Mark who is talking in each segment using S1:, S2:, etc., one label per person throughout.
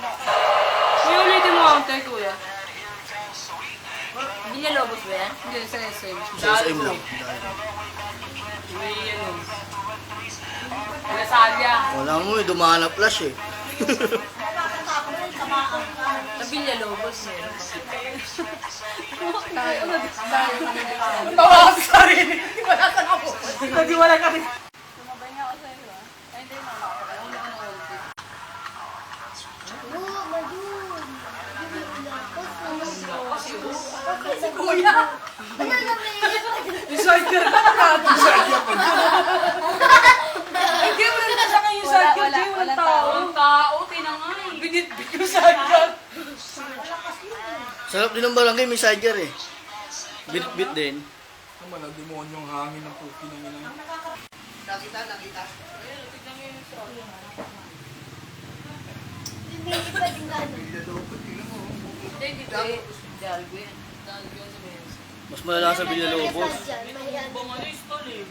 S1: Kuya, ulitin mo ang tayo, kuya.
S2: Villalobos ba yan?
S1: Hindi, sa SM.
S3: Sa SM lang.
S1: May ano. Nasalya.
S3: Wala mo eh, dumaan na flash eh.
S2: Sa Villalobos meron.
S1: Tawa ka sa sarili. Wala ka na po. Hindi wala ka rin. Kuya! Decider ka na ka. Decider ka na. Hindi mo na sa kayo sa akin. Hindi mo na tao.
S2: Walang tao, tinangay.
S1: Binitbit yung sadyan.
S3: Sarap din ng barangay, may sidecar eh. Bit-bit din.
S4: Ang demonyong hangin ng puti ng ina.
S2: Hindi, hindi. Dalgo yan. Dalgo yan sa Benz.
S3: Mas malala sa Villalobos.
S2: Ibang ano eh.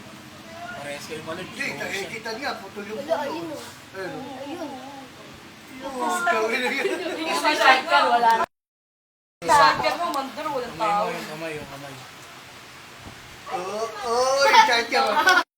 S4: Parehas kayo malad.
S5: Hindi, nakikita niya. Putol yung puno.
S6: Ayun.
S2: Sa shotgun, wala. Sa
S1: shotgun mo, mandar, walang tao.
S4: Kamay, kamay, kamay.
S5: Oo, oo, yung shotgun. Ano.